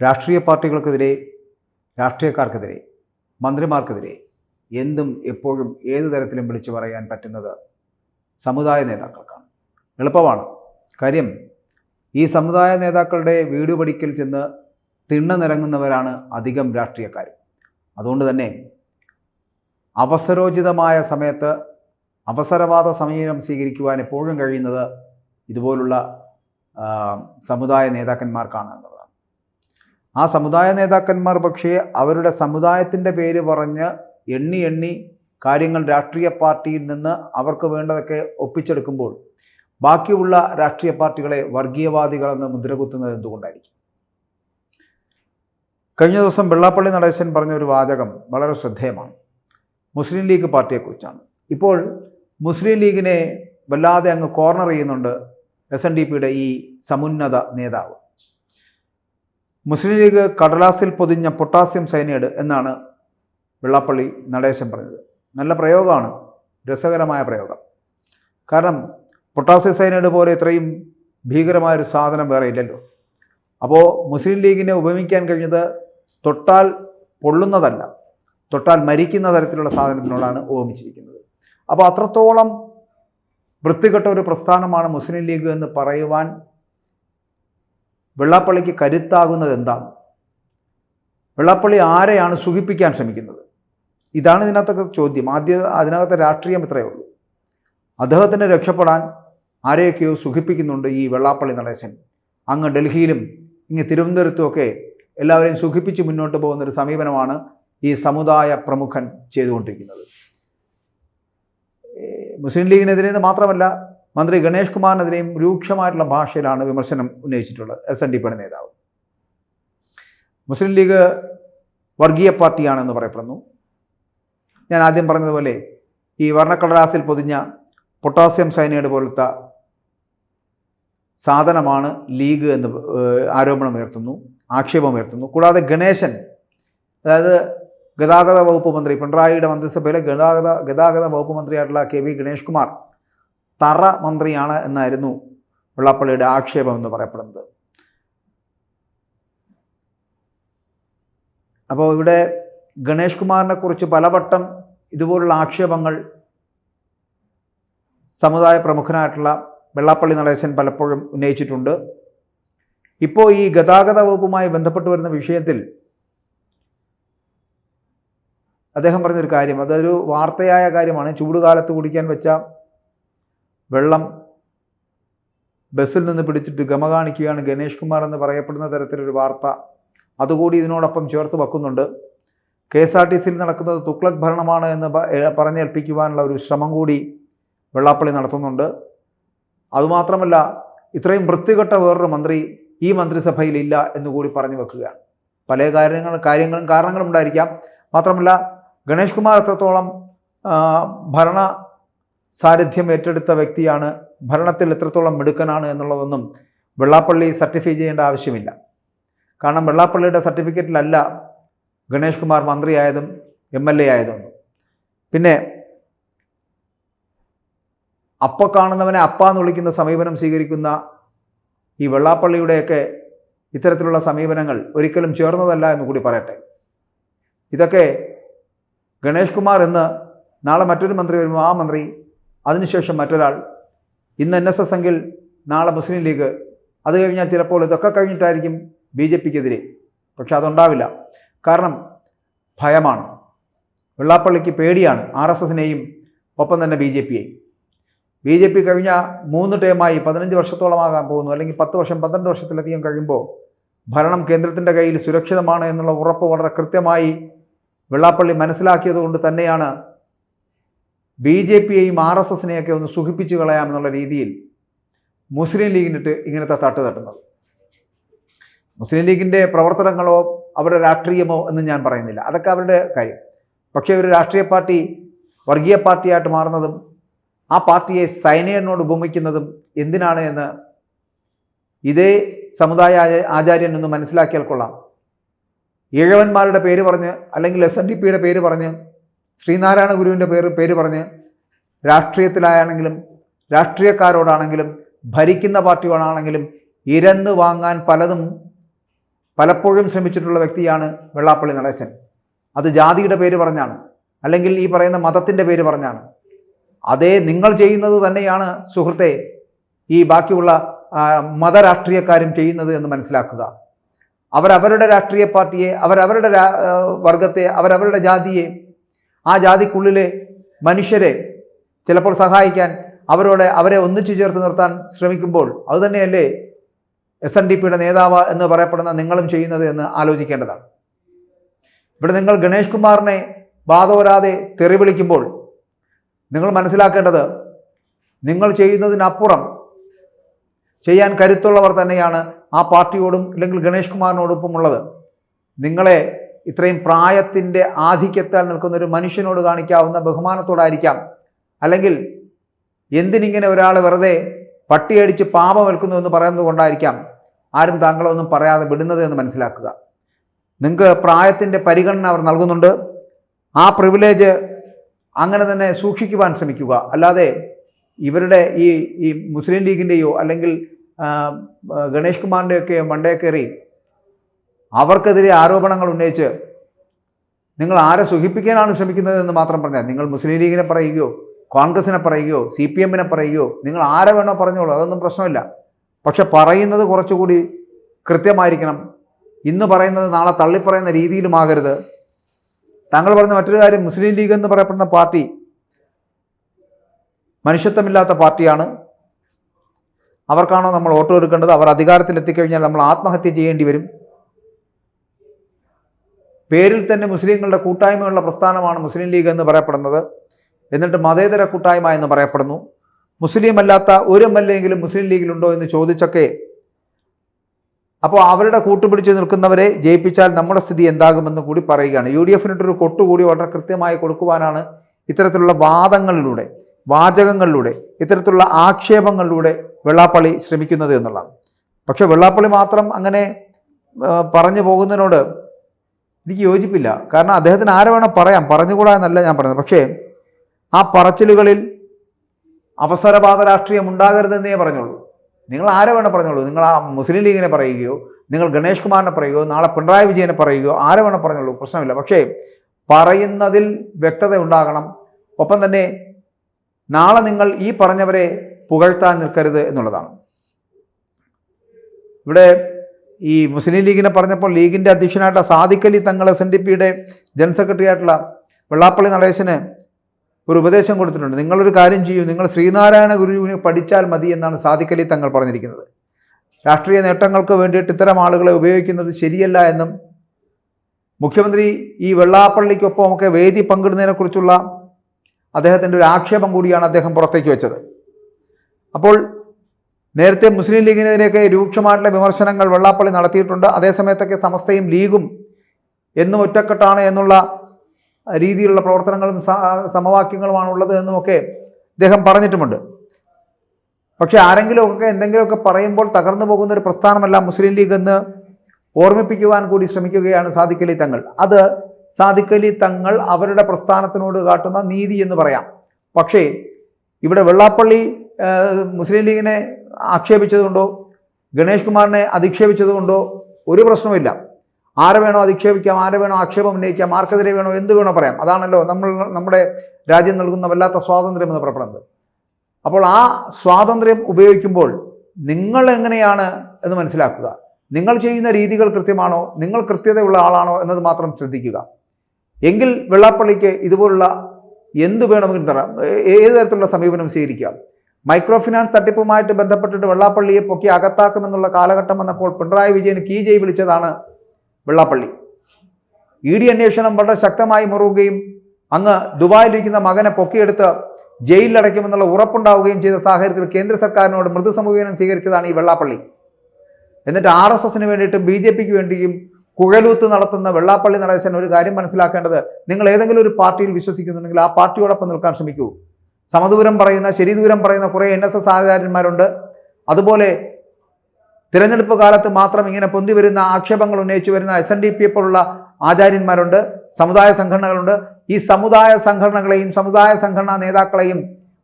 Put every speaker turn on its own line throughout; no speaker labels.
രാഷ്ട്രീയ പാർട്ടികൾക്കെതിരെ രാഷ്ട്രീയക്കാർക്കെതിരെ മന്ത്രിമാർക്കെതിരെ എന്തും എപ്പോഴും ഏത് തരത്തിലും വിളിച്ചു പറയാൻ പറ്റുന്നത് സമുദായ നേതാക്കൾക്കാണ്. എളുപ്പമാണ്. കാര്യം ഈ സമുദായ നേതാക്കളുടെ വീട് പടിക്കൽ ചെന്ന് തിണ്ണ നിറങ്ങുന്നവരാണ് അധികം രാഷ്ട്രീയക്കാർ അതുകൊണ്ട് തന്നെ അവസരോചിതമായ സമയത്ത് അവസരവാദ സമീപനം സ്വീകരിക്കുവാൻ എപ്പോഴും കഴിയുന്നത് ഇതുപോലുള്ള സമുദായ നേതാക്കന്മാർക്കാണ് എന്നുള്ളതാണ് ആ സമുദായ നേതാക്കന്മാർ പക്ഷേ അവരുടെ സമുദായത്തിന്റെ പേര് പറഞ്ഞ് എണ്ണി എണ്ണി കാര്യങ്ങൾ രാഷ്ട്രീയ പാർട്ടിയിൽ നിന്ന് അവർക്ക് വേണ്ടതൊക്കെ ഒപ്പിച്ചെടുക്കുമ്പോൾ ബാക്കിയുള്ള രാഷ്ട്രീയ പാർട്ടികളെ വർഗീയവാദികളെന്ന് മുദ്രകുത്തുന്നത് എന്തുകൊണ്ടായിരിക്കും? കഴിഞ്ഞ ദിവസം വെള്ളാപ്പള്ളി നടേശൻ പറഞ്ഞ ഒരു വാചകം വളരെ ശ്രദ്ധേയമാണ്. മുസ്ലിം ലീഗ് പാർട്ടിയെക്കുറിച്ചാണ്. ഇപ്പോൾ മുസ്ലിം ലീഗിനെ വല്ലാതെ അങ്ങ് കോർണർ ചെയ്യുന്നുണ്ട് എസ് എൻ ഡി പിയുടെ ഈ സമുന്നത നേതാവ്. മുസ്ലിം ലീഗ് കടലാസിൽ പൊതിഞ്ഞ പൊട്ടാസ്യം സൈനൈഡ് എന്നാണ് വെള്ളാപ്പള്ളി നടേശൻ പറഞ്ഞത്. നല്ല പ്രയോഗമാണ്. രസകരമായ പ്രയോഗം. കാരണം പൊട്ടാസ്യം സൈനൈഡ് പോലെ ഇത്രയും ഭീകരമായൊരു സാധനം വേറെ ഇല്ലല്ലോ. അപ്പോൾ മുസ്ലിം ലീഗിനെ ഉപമിക്കാൻ കഴിഞ്ഞത് തൊട്ടാൽ പൊള്ളുന്നതല്ല തൊട്ടാൽ മരിക്കുന്ന തരത്തിലുള്ള സാധനത്തിനോടാണ് ഉപമിച്ചിരിക്കുന്നത്. അപ്പോൾ അത്രത്തോളം വൃത്തികെട്ട ഒരു പ്രസ്ഥാനമാണ് മുസ്ലിം ലീഗ് എന്ന് പറയുവാൻ വെള്ളാപ്പള്ളിക്ക് കരുത്താകുന്നത് എന്താണ്? വെള്ളാപ്പള്ളി ആരെയാണ് സുഖിപ്പിക്കാൻ ശ്രമിക്കുന്നത്? ഇതാണ് ഇതിനകത്തൊക്കെ ചോദ്യം. ആദ്യ അതിനകത്തെ രാഷ്ട്രീയം ഇത്രയേ ഉള്ളൂ. അദ്ദേഹത്തിന് രക്ഷപ്പെടാൻ ആരെയൊക്കെയോ സുഖിപ്പിക്കുന്നുണ്ട് ഈ വെള്ളാപ്പള്ളി നടേശൻ. അങ്ങ് ഡൽഹിയിലും ഇങ്ങ് തിരുവനന്തപുരത്തുമൊക്കെ എല്ലാവരെയും സുഖിപ്പിച്ച് മുന്നോട്ട് പോകുന്ന ഒരു സമീപനമാണ് ഈ സമുദായ പ്രമുഖൻ ചെയ്തുകൊണ്ടിരിക്കുന്നത്. മുസ്ലിം ലീഗിനെതിരെ മാത്രമല്ല മന്ത്രി ഗണേഷ് കുമാറിനെതിരെയും രൂക്ഷമായിട്ടുള്ള ഭാഷയിലാണ് വിമർശനം ഉന്നയിച്ചിട്ടുള്ളത്. എസ് എൻ ഡി പിയുടെ നേതാവ്. മുസ്ലിം ലീഗ് വർഗീയ പാർട്ടിയാണെന്ന് പറയപ്പെടുന്നു. ഞാൻ ആദ്യം പറഞ്ഞതുപോലെ ഈ വർണക്കടലാസിൽ പൊതിഞ്ഞ പൊട്ടാസ്യം സൈനൈഡ് പോലത്തെ സാധനമാണ് ലീഗ് എന്ന് ആരോപണം ഉയർത്തുന്നു ആക്ഷേപം ഉയർത്തുന്നു കൂടാതെ ഗണേശൻ അതായത് ഗതാഗത വകുപ്പ് മന്ത്രി പിണറായിയുടെ മന്ത്രിസഭയിലെ ഗതാഗത ഗതാഗത വകുപ്പ് മന്ത്രിയായിട്ടുള്ള കെ വി ഗണേഷ് കുമാർ തറ മന്ത്രിയാണ് എന്നായിരുന്നു വെള്ളാപ്പള്ളിയുടെ ആക്ഷേപം എന്ന് പറയപ്പെടുന്നത്. അപ്പോൾ ഇവിടെ ഗണേഷ് കുമാറിനെ കുറിച്ച് പലവട്ടം ഇതുപോലുള്ള ആക്ഷേപങ്ങൾ സമുദായ പ്രമുഖനായിട്ടുള്ള വെള്ളാപ്പള്ളി നടേശൻ പലപ്പോഴും ഉന്നയിച്ചിട്ടുണ്ട്. ഇപ്പോൾ ഈ ഗതാഗത വകുപ്പുമായി ബന്ധപ്പെട്ട് വരുന്ന വിഷയത്തിൽ അദ്ദേഹം പറഞ്ഞൊരു കാര്യം അതൊരു വാർത്തയായ കാര്യമാണ്. ചൂടുകാലത്ത് കുടിക്കാൻ വെച്ച വെള്ളം ബസ്സിൽ നിന്ന് പിടിച്ചിട്ട് ഗമ കാണിക്കുകയാണ് ഗണേഷ് കുമാർ എന്ന് പറയപ്പെടുന്ന തരത്തിലൊരു വാർത്ത. അതുകൂടി ഇതിനോടൊപ്പം ചേർത്ത് വെക്കുന്നുണ്ട്. കെ എസ് ആർ ടി സിയിൽ നടക്കുന്നത് തുക്ലക് ഭരണമാണ് എന്ന് പറഞ്ഞേൽപ്പിക്കുവാനുള്ള ഒരു ശ്രമം കൂടി വെള്ളാപ്പള്ളി നടത്തുന്നുണ്ട്. അതുമാത്രമല്ല ഇത്രയും വൃത്തികെട്ട വേറൊരു മന്ത്രി ഈ മന്ത്രിസഭയിൽ മന്ത്രിസഭയിലില്ല എന്നുകൂടി പറഞ്ഞു വെക്കുക പല കാര്യങ്ങൾ കാര്യങ്ങളും കാരണങ്ങളും ഉണ്ടായിരിക്കാം മാത്രമല്ല ഗണേഷ് കുമാർ എത്രത്തോളം ഭരണ സാരഥ്യം ഏറ്റെടുത്ത വ്യക്തിയാണ് ഭരണത്തിൽ എത്രത്തോളം മിടുക്കനാണ് എന്നുള്ളതൊന്നും വെള്ളാപ്പള്ളി സർട്ടിഫൈ ചെയ്യേണ്ട ആവശ്യമില്ല. കാരണം വെള്ളാപ്പള്ളിയുടെ സർട്ടിഫിക്കറ്റിലല്ല ഗണേഷ് കുമാർ മന്ത്രിയായതും എം എൽ എ ആയതൊന്നും പിന്നെ അപ്പ കാണുന്നവനെ അപ്പ എന്ന് വിളിക്കുന്ന സമീപനം സ്വീകരിക്കുന്ന ഈ വെള്ളാപ്പള്ളിയുടെയൊക്കെ ഇത്തരത്തിലുള്ള സമീപനങ്ങൾ ഒരിക്കലും ചേർന്നതല്ല എന്ന് കൂടി പറയട്ടെ. ഇതൊക്കെ ഗണേഷ് കുമാർ എന്ന് നാളെ മറ്റൊരു മന്ത്രി വരുമ്പോൾ ആ മന്ത്രി അതിനുശേഷം മറ്റൊരാൾ ഇന്ന് എൻ എസ് എസ് എങ്കിൽ നാളെ മുസ്ലിം ലീഗ്. അത് കഴിഞ്ഞാൽ ചിലപ്പോൾ ഇതൊക്കെ കഴിഞ്ഞിട്ടായിരിക്കും ബി ജെ പിക്കെതിരെ. പക്ഷെ അതുണ്ടാവില്ല. കാരണം ഭയമാണ്. വെള്ളാപ്പള്ളിക്ക് പേടിയാണ് ആർ എസ് എസിനെയും ഒപ്പം തന്നെ ബി ജെ പിയെയും ബി ജെ പി കഴിഞ്ഞ മൂന്ന് ടേമായി പതിനഞ്ച് വർഷത്തോളമാകാൻ പോകുന്നു. അല്ലെങ്കിൽ പത്ത് വർഷം പന്ത്രണ്ട് വർഷത്തിലധികം കഴിയുമ്പോൾ ഭരണം കേന്ദ്രത്തിന്റെ കയ്യിൽ സുരക്ഷിതമാണ് എന്നുള്ള ഉറപ്പ് വളരെ കൃത്യമായി വെള്ളാപ്പള്ളി മനസ്സിലാക്കിയത് കൊണ്ട് തന്നെയാണ് ബി ജെ പിയെയും ആർ എസ് എസിനെയൊക്കെ ഒന്ന് സുഖിപ്പിച്ചു കളയാമെന്നുള്ള രീതിയിൽ മുസ്ലിം ലീഗിനിട്ട് ഇങ്ങനത്തെ തട്ട് തട്ടുന്നത്. മുസ്ലിം ലീഗിന്റെ പ്രവർത്തനങ്ങളോ അവരുടെ രാഷ്ട്രീയമോ എന്ന് ഞാൻ പറയുന്നില്ല. അതൊക്കെ അവരുടെ കാര്യം. പക്ഷേ ഒരു രാഷ്ട്രീയ പാർട്ടി വർഗീയ പാർട്ടിയായിട്ട് മാറുന്നതും ആ പാർട്ടിയെ സൈനയനോട് ഉപമിക്കുന്നതും എന്തിനാണ് എന്ന് ഇതേ സമുദായ ആചാ- ആചാര്യൻ ഒന്ന് മനസ്സിലാക്കിയാൽ കൊള്ളാം. ഈഴവന്മാരുടെ പേര് പറഞ്ഞ് അല്ലെങ്കിൽ എസ് എൻ ഡി പിയുടെ പേര് പറഞ്ഞ് ശ്രീനാരായണ ഗുരുവിന്റെ പേര് പേര് പറഞ്ഞ് രാഷ്ട്രീയത്തിലായാണെങ്കിലും രാഷ്ട്രീയക്കാരോടാണെങ്കിലും ഭരിക്കുന്ന പാർട്ടിയോടാണെങ്കിലും ഇരന്ന് വാങ്ങാൻ പലതും പലപ്പോഴും ശ്രമിച്ചിട്ടുള്ള വ്യക്തിയാണ് വെള്ളാപ്പള്ളി നടേശൻ. അത് ജാതിയുടെ പേര് പറഞ്ഞാണ് അല്ലെങ്കിൽ ഈ പറയുന്ന മതത്തിന്റെ പേര് പറഞ്ഞാണ്. അതേ നിങ്ങൾ ചെയ്യുന്നത് തന്നെയാണ് സുഹൃത്തെ ഈ ബാക്കിയുള്ള മതരാഷ്ട്രീയക്കാരും ചെയ്യുന്നത് എന്ന് മനസ്സിലാക്കുക. അവരവരുടെ രാഷ്ട്രീയ പാർട്ടിയെ അവരവരുടെ വർഗത്തെ അവരവരുടെ ജാതിയെ ആ ജാതിക്കുള്ളിലെ മനുഷ്യരെ ചിലപ്പോൾ സഹായിക്കാൻ അവരോട് അവരെ ഒന്നിച്ചു ചേർത്ത് നിർത്താൻ ശ്രമിക്കുമ്പോൾ അതുതന്നെയല്ലേ എസ് എൻ ഡി പിയുടെ നേതാവ് എന്ന് പറയപ്പെടുന്ന നിങ്ങളും ചെയ്യുന്നത് എന്ന് ആലോചിക്കേണ്ടതാണ്. ഇവിടെ നിങ്ങൾ ഗണേഷ് കുമാറിനെ വാദോരാതെ തെറി വിളിക്കുമ്പോൾ നിങ്ങൾ മനസ്സിലാക്കേണ്ടത് നിങ്ങൾ ചെയ്യുന്നതിനപ്പുറം ചെയ്യാൻ കരുത്തുള്ളവർ തന്നെയാണ് ആ പാർട്ടിയോടും അല്ലെങ്കിൽ ഗണേഷ് കുമാറിനോടൊപ്പം ഉള്ളത്. നിങ്ങളെ ഇത്രയും പ്രായത്തിന്റെ ആധിക്യത്താൽ നിൽക്കുന്ന ഒരു മനുഷ്യനോട് കാണിക്കാവുന്ന ബഹുമാനത്തോടായിരിക്കാം. അല്ലെങ്കിൽ എന്തിനിങ്ങനെ ഒരാൾ വെറുതെ പട്ടിയടിച്ച് പാപം വിൽക്കുന്നു എന്ന് പറയുന്നത് കൊണ്ടായിരിക്കാം ആരും താങ്കളൊന്നും പറയാതെ വിടുന്നത് എന്ന് മനസ്സിലാക്കുക. നിങ്ങൾക്ക് പ്രായത്തിന്റെ പരിഗണന അവർ നൽകുന്നുണ്ട്. ആ പ്രിവിലേജ് അങ്ങനെ തന്നെ സൂക്ഷിക്കുവാൻ ശ്രമിക്കുക. അല്ലാതെ ഇവരുടെ ഈ ഈ മുസ്ലിം ലീഗിന്റെയോ അല്ലെങ്കിൽ ഗണേഷ് കുമാറിന്റെയൊക്കെ മണ്ടേ കയറി അവർക്കെതിരെ ആരോപണങ്ങൾ ഉന്നയിച്ച് നിങ്ങൾ ആരെ സുഖിപ്പിക്കാനാണ് ശ്രമിക്കുന്നത് എന്ന് മാത്രം പറഞ്ഞാൽ നിങ്ങൾ മുസ്ലിം ലീഗിനെ പറയുകയോ കോൺഗ്രസിനെ പറയുകയോ സി പി എമ്മിനെ പറയുകയോ നിങ്ങൾ ആരെ വേണോ പറഞ്ഞോളൂ അതൊന്നും പ്രശ്നമില്ല. പക്ഷെ പറയുന്നത് കുറച്ചുകൂടി കൃത്യമായിരിക്കണം. ഇന്ന് പറയുന്നത് നാളെ തള്ളിപ്പറയുന്ന രീതിയിലുമാകരുത് താങ്കൾ പറഞ്ഞ മറ്റൊരു കാര്യം മുസ്ലിം ലീഗ് എന്ന് പറയപ്പെടുന്ന പാർട്ടി മനുഷ്യത്വമില്ലാത്ത പാർട്ടിയാണ്. അവർക്കാണോ നമ്മൾ വോട്ട് കൊടുക്കേണ്ടത്? അവർ അധികാരത്തിൽ എത്തിക്കഴിഞ്ഞാൽ നമ്മൾ ആത്മഹത്യ ചെയ്യേണ്ടി വരും. പേരിൽ തന്നെ മുസ്ലിങ്ങളുടെ കൂട്ടായ്മയുള്ള പ്രസ്ഥാനമാണ് മുസ്ലിം ലീഗ് എന്ന് പറയപ്പെടുന്നത്. എന്നിട്ട് മതേതര കൂട്ടായ്മ എന്ന് പറയപ്പെടുന്നു. മുസ്ലിം അല്ലാത്ത ഒരു എം എൽ എങ്കിലും മുസ്ലിം ലീഗിലുണ്ടോ എന്ന് ചോദിച്ചൊക്കെ അപ്പോൾ അവരുടെ കൂട്ടുപിടിച്ച് നിൽക്കുന്നവരെ ജയിപ്പിച്ചാൽ നമ്മുടെ സ്ഥിതി എന്താകുമെന്ന് കൂടി പറയുകയാണ്. യു ഡി എഫിനിട്ടൊരു കൊട്ടുകൂടി വളരെ കൃത്യമായി കൊടുക്കുവാനാണ് ഇത്തരത്തിലുള്ള വാദങ്ങളിലൂടെ വാചകങ്ങളിലൂടെ ഇത്തരത്തിലുള്ള ആക്ഷേപങ്ങളിലൂടെ വെള്ളാപ്പള്ളി ശ്രമിക്കുന്നത് എന്നുള്ളതാണ്. പക്ഷേ വെള്ളാപ്പള്ളി മാത്രം അങ്ങനെ പറഞ്ഞു പോകുന്നതിനോട് എനിക്ക് യോജിപ്പില്ല. കാരണം അദ്ദേഹത്തിന് ആരെ വേണം പറയാം. പറഞ്ഞുകൂടാ എന്നല്ല ഞാൻ പറയുന്നത്. പക്ഷേ ആ പറച്ചിലുകളിൽ അവസരവാദ രാഷ്ട്രീയം ഉണ്ടാകരുതെന്നേ പറഞ്ഞോളൂ നിങ്ങൾ ആരെ വേണം പറഞ്ഞോളൂ നിങ്ങൾ ആ മുസ്ലിം ലീഗിനെ പറയുകയോ നിങ്ങൾ ഗണേഷ് കുമാറിനെ പറയുകയോ നാളെ പിണറായി വിജയനെ പറയുകയോ ആരെ വേണം പറഞ്ഞോളൂ പ്രശ്നമില്ല. പക്ഷേ പറയുന്നതിൽ വ്യക്തത ഉണ്ടാകണം. ഒപ്പം തന്നെ നാളെ നിങ്ങൾ ഈ പറഞ്ഞവരെ പുകഴ്ത്താൻ നിൽക്കരുത് എന്നുള്ളതാണ്. ഇവിടെ ഈ മുസ്ലിം ലീഗിനെ പറഞ്ഞപ്പോൾ ലീഗിന്റെ അധ്യക്ഷനായിട്ടുള്ള Sadiqali Thangal S N D പിയുടെ ജനറൽ സെക്രട്ടറി ആയിട്ടുള്ള വെള്ളാപ്പള്ളി നടേശന് ഒരു ഉപദേശം കൊടുത്തിട്ടുണ്ട്. നിങ്ങളൊരു കാര്യം ചെയ്യൂ. നിങ്ങൾ ശ്രീനാരായണ ഗുരുവിനെ പഠിച്ചാൽ മതി എന്നാണ് സാദിഖലി തങ്ങൾ പറഞ്ഞിരിക്കുന്നത്. രാഷ്ട്രീയ നേട്ടങ്ങൾക്ക് വേണ്ടിയിട്ട് ഇത്തരം ആളുകളെ ഉപയോഗിക്കുന്നത് ശരിയല്ല എന്നും മുഖ്യമന്ത്രി ഈ വെള്ളാപ്പള്ളിക്കൊപ്പമൊക്കെ വേദി പങ്കിടുന്നതിനെക്കുറിച്ചുള്ള അദ്ദേഹത്തിന്റെ ഒരു ആക്ഷേപം കൂടിയാണ് അദ്ദേഹം പുറത്തേക്ക് വെച്ചത്. അപ്പോൾ നേരത്തെ മുസ്ലിം ലീഗിനെതിരെയൊക്കെ രൂക്ഷമായിട്ടുള്ള വിമർശനങ്ങൾ വെള്ളാപ്പള്ളി നടത്തിയിട്ടുണ്ട്. അതേസമയത്തൊക്കെ സമസ്തയും ലീഗും എന്നും ഒറ്റക്കെട്ടാണ് എന്നുള്ള രീതിയിലുള്ള പ്രവർത്തനങ്ങളും സമവാക്യങ്ങളുമാണ് ഉള്ളത് എന്നുമൊക്കെ അദ്ദേഹം പറഞ്ഞിട്ടുമുണ്ട്. പക്ഷേ ആരെങ്കിലുമൊക്കെ എന്തെങ്കിലുമൊക്കെ പറയുമ്പോൾ തകർന്നു പോകുന്ന ഒരു പ്രസ്ഥാനമല്ല മുസ്ലിം ലീഗ് എന്ന് ഓർമ്മിപ്പിക്കുവാൻ കൂടി ശ്രമിക്കുകയാണ് സാദിഖലി തങ്ങൾ. അത് സാദിഖലി തങ്ങൾ അവരുടെ പ്രസ്ഥാനത്തിനോട് കാട്ടുന്ന നീതി എന്ന് പറയാം. പക്ഷേ ഇവിടെ വെള്ളാപ്പള്ളി മുസ്ലിം ലീഗിനെ ആക്ഷേപിച്ചതുകൊണ്ടോ? ഗണേഷ് കുമാറിനെ അധിക്ഷേപിച്ചതുകൊണ്ടോ? ഒരു പ്രശ്നവുമില്ല. ആരെ വേണോ അധിക്ഷേപിക്കാം ആരെ വേണോ ആക്ഷേപം ഉന്നയിക്കാം ആർക്കെതിരെ വേണോ എന്ത് വേണോ പറയാം. അതാണല്ലോ നമ്മൾ നമ്മുടെ രാജ്യം നൽകുന്ന വല്ലാത്ത സ്വാതന്ത്ര്യം എന്ന് പറയപ്പെടുന്നത്. അപ്പോൾ ആ സ്വാതന്ത്ര്യം ഉപയോഗിക്കുമ്പോൾ നിങ്ങൾ എങ്ങനെയാണ് എന്ന് മനസ്സിലാക്കുക. നിങ്ങൾ ചെയ്യുന്ന രീതികൾ കൃത്യമാണോ? നിങ്ങൾ കൃത്യതയുള്ള ആളാണോ എന്നത് മാത്രം ശ്രദ്ധിക്കുക. എങ്കിൽ വെള്ളാപ്പള്ളിക്ക് ഇതുപോലുള്ള എന്ത് വേണമെങ്കിലും തരാം. ഏത് തരത്തിലുള്ള സമീപനം സ്വീകരിക്കാം? മൈക്രോ ഫിനാൻസ് തട്ടിപ്പുമായിട്ട് ബന്ധപ്പെട്ടിട്ട് വെള്ളാപ്പള്ളിയെ പൊക്കി അകത്താക്കുമെന്നുള്ള കാലഘട്ടം വന്നപ്പോൾ പിണറായി വിജയൻ ജെ വിളിച്ചതാണ് വെള്ളാപ്പള്ളി. ഇ ഡി അന്വേഷണം വളരെ ശക്തമായി മുറുകുകയും അങ്ങ് ദുബായിലിരിക്കുന്ന മകനെ പൊക്കിയെടുത്ത് ജയിലിലടയ്ക്കുമെന്നുള്ള ഉറപ്പുണ്ടാവുകയും ചെയ്ത സാഹചര്യത്തിൽ കേന്ദ്ര സർക്കാരിനോട് മൃദു സ്വീകരിച്ചതാണ് ഈ വെള്ളാപ്പള്ളി. എന്നിട്ട് ആർ എസ് എസിന് വേണ്ടിയിട്ടും ബി ജെ പിക്ക് വേണ്ടിയും കുഴലൂത്ത് നടത്തുന്ന വെള്ളാപ്പള്ളി നടേശൻ ഒരു കാര്യം മനസ്സിലാക്കേണ്ടത് നിങ്ങൾ ഏതെങ്കിലും ഒരു പാർട്ടിയിൽ വിശ്വസിക്കുന്നുണ്ടെങ്കിൽ ആ പാർട്ടിയോടൊപ്പം നിൽക്കാൻ ശ്രമിക്കൂ. സമദൂരം പറയുന്ന ശരിദൂരം പറയുന്ന കുറേ എൻ എസ് എസ് ആചാര്യന്മാരുണ്ട്. അതുപോലെ തിരഞ്ഞെടുപ്പ് കാലത്ത് മാത്രം ഇങ്ങനെ പൊന്തി വരുന്ന ആക്ഷേപങ്ങൾ ഉന്നയിച്ചു വരുന്ന എസ് എൻ ഡി പി പോലുള്ള ആചാര്യന്മാരുണ്ട്. സമുദായ സംഘടനകളുണ്ട്. ഈ സമുദായ സംഘടനകളെയും സമുദായ സംഘടനാ നേതാക്കളെയും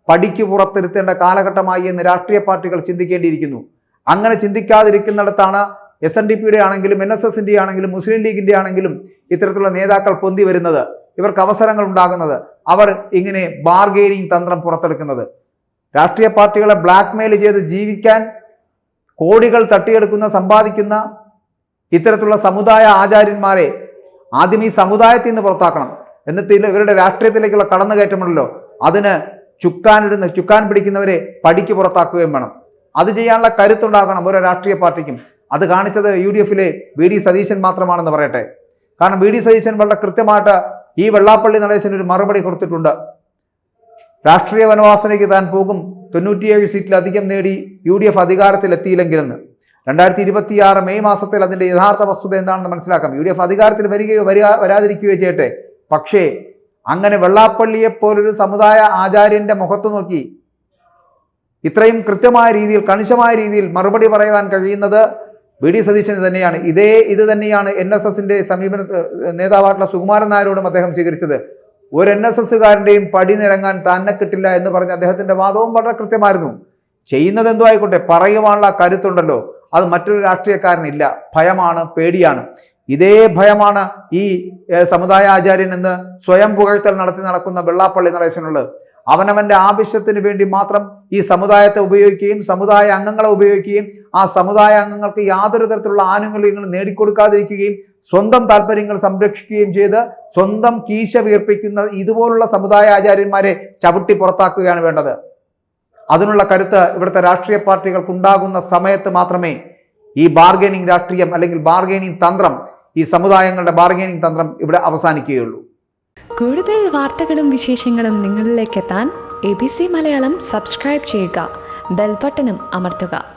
പടിക്ക് പുറത്തിരുത്തേണ്ട കാലഘട്ടമായി എന്ന് രാഷ്ട്രീയ പാർട്ടികൾ ചിന്തിക്കേണ്ടിയിരിക്കുന്നു. അങ്ങനെ ചിന്തിക്കാതിരിക്കുന്നിടത്താണ് എസ് എൻ ഡി പിയുടെ ആണെങ്കിലും എൻ എസ് എസിന്റെ ആണെങ്കിലും മുസ്ലിം ലീഗിന്റെ ആണെങ്കിലും ഇത്തരത്തിലുള്ള നേതാക്കൾ പൊന്തി വരുന്നത്. ഇവർക്ക് അവസരങ്ങൾ ഉണ്ടാകുന്നത് അവർ ഇങ്ങനെ ബാർഗെയിനിങ് തന്ത്രം പുറത്തെടുക്കുന്നത്. രാഷ്ട്രീയ പാർട്ടികളെ ബ്ലാക്ക്മെയിൽ ചെയ്ത് ജീവിക്കാൻ കോടികൾ തട്ടിയെടുക്കുന്ന സമ്പാദിക്കുന്ന ഇത്തരത്തിലുള്ള സമുദായ ആചാര്യന്മാരെ ആദ്യം ഈ സമുദായത്തിൽ നിന്ന് പുറത്താക്കണം. എന്നിട്ട് ഇവരുടെ രാഷ്ട്രീയത്തിലേക്കുള്ള കടന്നുകയറ്റമുണ്ടല്ലോ. അതിന് ചുക്കാനിടുന്ന ചുക്കാൻ പിടിക്കുന്നവരെ പടിക്ക് പുറത്താക്കുകയും വേണം. അത് ചെയ്യാനുള്ള കരുത്തുണ്ടാക്കണം ഓരോ രാഷ്ട്രീയ പാർട്ടിക്കും. അത് കാണിച്ചത് യു ഡി എഫിലെ വി ഡി സതീശൻ മാത്രമാണെന്ന് പറയട്ടെ. കാരണം വി ഡി സതീശൻ വളരെ കൃത്യമായിട്ട് ഈ വെള്ളാപ്പള്ളി നടേശന് ഒരു മറുപടി കൊടുത്തിട്ടുണ്ട്. രാഷ്ട്രീയ വനവാസനയ്ക്ക് താൻ പോകും. തൊണ്ണൂറ്റിയേഴ് സീറ്റിലധികം നേടി യു ഡി എഫ് അധികാരത്തിലെത്തിയില്ലെങ്കിലെന്ന്. രണ്ടായിരത്തി ഇരുപത്തിയാറ് മെയ് മാസത്തിൽ അതിന്റെ യഥാർത്ഥ വസ്തുത എന്താണെന്ന് മനസ്സിലാക്കാം. യു ഡി എഫ് അധികാരത്തിൽ വരികയോ വരിക വരാതിരിക്കുകയോ ചെയ്യട്ടെ. പക്ഷേ അങ്ങനെ വെള്ളാപ്പള്ളിയെ പോലൊരു സമുദായ ആചാര്യന്റെ മുഖത്ത് നോക്കി ഇത്രയും കൃത്യമായ രീതിയിൽ കണിശമായ രീതിയിൽ മറുപടി പറയുവാൻ കഴിയുന്നത് വി ഡി സതീശൻ തന്നെയാണ്. ഇതേ ഇത് തന്നെയാണ് എൻ എസ് എസിന്റെ സമീപന നേതാവായിട്ടുള്ള സുകുമാരൻ നായരോടും അദ്ദേഹം സ്വീകരിച്ചത്. ഒരു എൻ എസ് എസ്സുകാരന്റെയും പടി നിരങ്ങാൻ തന്നെ കിട്ടില്ല എന്ന് പറഞ്ഞ അദ്ദേഹത്തിന്റെ വാദവും വളരെ കൃത്യമായിരുന്നു. ചെയ്യുന്നത് എന്തോ ആയിക്കോട്ടെ പറയുവാനുള്ള കരുത്തുണ്ടല്ലോ. അത് മറ്റൊരു രാഷ്ട്രീയക്കാരനില്ല. ഭയമാണ് പേടിയാണ്. ഇതേ ഭയമാണ് ഈ സമുദായ ആചാര്യൻ എന്ന് സ്വയം പുകഴ്ത്തൽ നടത്തി നടക്കുന്ന വെള്ളാപ്പള്ളി നടേശനുള്ളത്. അവനവന്റെ ആവശ്യത്തിന് വേണ്ടി മാത്രം ഈ സമുദായത്തെ ഉപയോഗിക്കുകയും സമുദായ അംഗങ്ങളെ ഉപയോഗിക്കുകയും ആ സമുദായ അംഗങ്ങൾക്ക് യാതൊരു തരത്തിലുള്ള ആനുകൂല്യങ്ങളും നേടിക്കൊടുക്കാതിരിക്കുകയും സ്വന്തം താല്പര്യങ്ങൾ സംരക്ഷിക്കുകയും ചെയ്ത് സ്വന്തം കീശ വീർപ്പിക്കുന്ന ഇതുപോലുള്ള സമുദായ ആചാര്യന്മാരെ ചവിട്ടി പുറത്താക്കുകയാണ് വേണ്ടത്. അതിനുള്ള കരുത്ത് ഇവിടുത്തെ രാഷ്ട്രീയ പാർട്ടികൾക്കുണ്ടാകുന്ന സമയത്ത് മാത്രമേ ഈ ബാർഗൈനിങ് രാഷ്ട്രീയം അല്ലെങ്കിൽ ബാർഗൈനിങ് തന്ത്രം ഈ സമുദായങ്ങളുടെ ബാർഗൈനിങ് തന്ത്രം ഇവിടെ അവസാനിക്കുകയുള്ളൂ.
കൂടുതൽ വാർത്തകളും വിശേഷങ്ങളും നിങ്ങളിലേക്ക് എത്താൻ A B C Malayalam subscribe ചെയ്യുക ബെൽബട്ടനും അമർത്തുക.